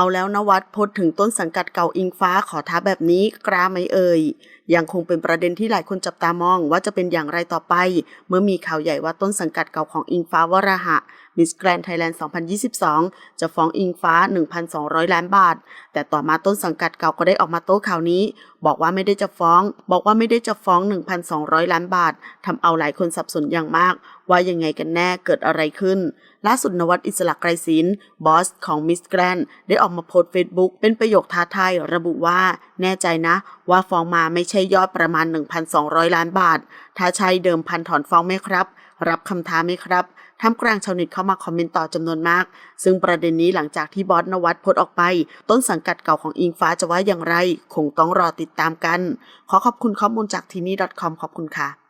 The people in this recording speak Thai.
เอาแล้วนวัดโพสต์ถึงต้นสังกัดเก่าอิงฟ้าขอท้าแบบนี้กล้าไหมเอ่ยยังคงเป็นประเด็นที่หลายคนจับตามองว่าจะเป็นอย่างไรต่อไป เมื่อมีข่าวใหญ่ว่าต้นสังกัดเก่าของอิงฟ้าวราหะมิสแกรนไทยแลนด์ 2022 จะฟ้องอิงฟ้า 1,200 ล้านบาท แต่ต่อมาต้นสังกัดเก่าก็ได้ออกมาโต้ข่าวนี้ บอกว่าไม่ได้จะฟ้อง บอกว่าไม่ได้จะฟ้อง 1,200 ล้านบาททำเอาหลายคนสับสนอย่างมาก ว่ายังไงกันแน่เกิดอะไรขึ้น ล่าสุดนวัดอิสระไกรศิลป์บอสของมิสแกรนได้ออกมาโพสเฟซบุ๊กเป็นประโยคท้าทายระบุว่า แน่ใจนะ ว่าฟ้องมาไม่ใช่ยอดประมาณ 1,200 ล้านบาท ถ้าใช่เดิมพันถอนฟ้องไหมครับ รับคำท้าไหมครับท่ามกลางชาวเน็ตเข้ามาคอมเมนต์ต่อจำนวนมาก ซึ่งประเด็นนี้หลังจากที่บอสนวัดโพสออกไป ต้นสังกัดเก่าของอิงฟ้าจะว่าอย่างไร คงต้องรอติดตามกัน ขอขอบคุณข้อมูลจากทีนี่ .com ขอบคุณค่ะ